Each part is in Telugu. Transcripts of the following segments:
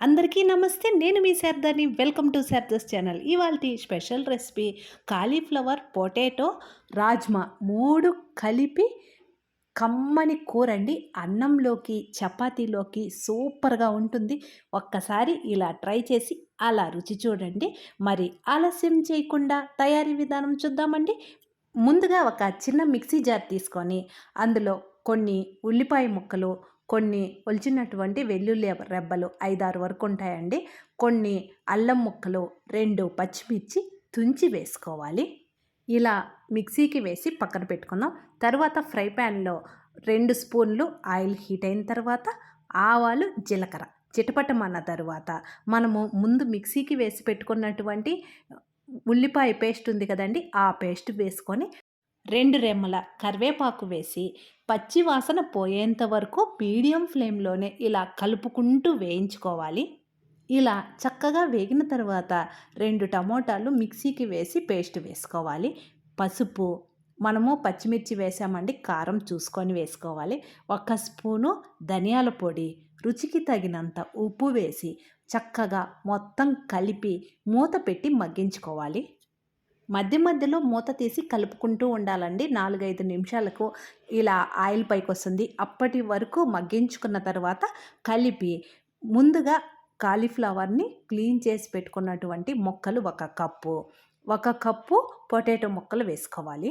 అందరికీ నమస్తే నేను మీ శారదాని. Welcome to Sharada's channel. ఇవాళ special recipe cauliflower potato rajma. మూడు కలిపి కమ్మని కూర అండి అన్నంలోకి చపాతీలోకి సూపర్గా ఉంటుంది. ఒక్కసారి ఇలా ట్రై చేసి అలా రుచి చూడండి. మరి ఆలస్యం చేయకుండా తయారీ విధానం చూద్దామండి. ముందుగా ఒక చిన్న మిక్సీ జార్ తీసుకొని అందులో కొన్ని ఉల్లిపాయ ముక్కలు కొన్ని ఒలిచినటువంటి వెల్లుల్లి రెబ్బలు ఐదారు వరకు ఉంటాయండి. కొన్ని అల్లం ముక్కలు రెండు పచ్చిమిర్చి తుంచి వేసుకోవాలి. ఇలా మిక్సీకి వేసి పక్కన పెట్టుకుందాం. తర్వాత ఫ్రై ప్యాన్లో రెండు స్పూన్లు ఆయిల్ హీట్ అయిన తర్వాత ఆవాలు జీలకర్ర. చిటపటమన్న తర్వాత మనము ముందు మిక్సీకి వేసి పెట్టుకున్నటువంటి ఉల్లిపాయ పేస్ట్ ఉంది కదండి ఆ పేస్ట్ వేసుకొని రెండు రెమ్మల కరివేపాకు వేసి పచ్చి వాసన పోయేంత వరకు మీడియం ఫ్లేమ్లోనే ఇలా కలుపుకుంటూ వేయించుకోవాలి. ఇలా చక్కగా వేగిన తర్వాత రెండు టమోటాలు మిక్సీకి వేసి పేస్ట్ వేసుకోవాలి. పసుపు మనము పచ్చిమిర్చి వేసామండి కారం చూసుకొని వేసుకోవాలి. ఒక స్పూను ధనియాల పొడి రుచికి తగినంత ఉప్పు వేసి చక్కగా మొత్తం కలిపి మూత పెట్టి మగ్గించుకోవాలి. మధ్య మధ్యలో మూత తీసి కలుపుకుంటూ ఉండాలండి. నాలుగైదు నిమిషాలకు ఇలా ఆయిల్ పైకి వస్తుంది అప్పటి వరకు మగ్గించుకున్న తర్వాత కలిపి ముందుగా కాలీఫ్లవర్ని క్లీన్ చేసి పెట్టుకున్నటువంటి మొక్కలు ఒక కప్పు. ఒక కప్పు పొటాటో మొక్కలు వేసుకోవాలి.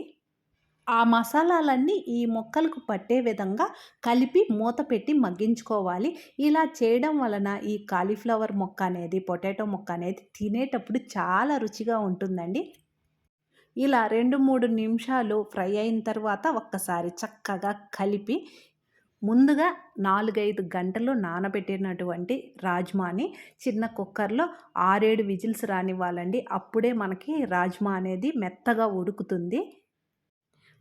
ఆ మసాలాలన్నీ ఈ మొక్కలకు పట్టే విధంగా కలిపి మూత పెట్టి మగ్గించుకోవాలి. ఇలా చేయడం వలన ఈ కాలీఫ్లవర్ మొక్క అనేది పొటాటో మొక్క అనేది తినేటప్పుడు చాలా రుచిగా ఉంటుందండి. ఇలా రెండు మూడు నిమిషాలు ఫ్రై అయిన తర్వాత ఒక్కసారి చక్కగా కలిపి ముందుగా నాలుగైదు గంటలు నానబెట్టినటువంటి రాజ్మాని చిన్న కుక్కర్లో ఆరేడు విజిల్స్ రానివ్వాలండి. అప్పుడే మనకి రాజ్మా అనేది మెత్తగా ఉడుకుతుంది.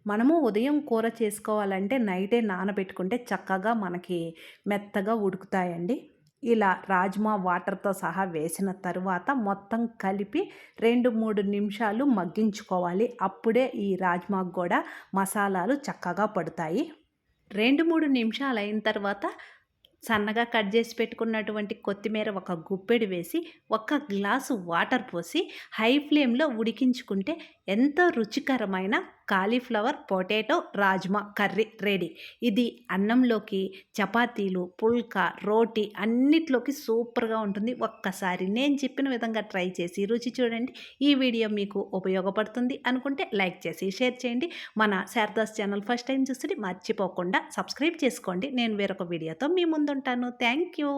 మనము ఉదయం కూర చేసుకోవాలంటే నైటే నానబెట్టుకుంటే చక్కగా మనకి మెత్తగా ఉడుకుతాయండి. ఇలా రాజ్మా వాటర్తో సహా వేసిన తరువాత మొత్తం కలిపి రెండు మూడు నిమిషాలు మగ్గించుకోవాలి. అప్పుడే ఈ రాజ్మా కూడా మసాలాలు చక్కగా పడతాయి. రెండు మూడు నిమిషాలు అయిన తర్వాత సన్నగా కట్ చేసి పెట్టుకున్నటువంటి కొత్తిమీర ఒక గుప్పెడు వేసి ఒక గ్లాసు వాటర్ పోసి హై ఫ్లేమ్లో ఉడికించుకుంటే ఎంతో రుచికరమైన cauliflower potato rajma curry ready. ఇది అన్నంలోకి చపాతీలు పుల్కా రోటీ అన్నిట్లోకి సూపర్గా ఉంటుంది. ఒక్కసారి నేను చెప్పిన విధంగా ట్రై చేసి రుచి చూడండి. ఈ వీడియో మీకు ఉపయోగపడుతుంది అనుకుంటే లైక్ చేసి షేర్ చేయండి. మన శారదాస్ ఛానల్ ఫస్ట్ టైం చూస్తే మర్చిపోకుండా సబ్స్క్రైబ్ చేసుకోండి. నేను వేరొక వీడియోతో మీ ముందుంటాను. Thank you.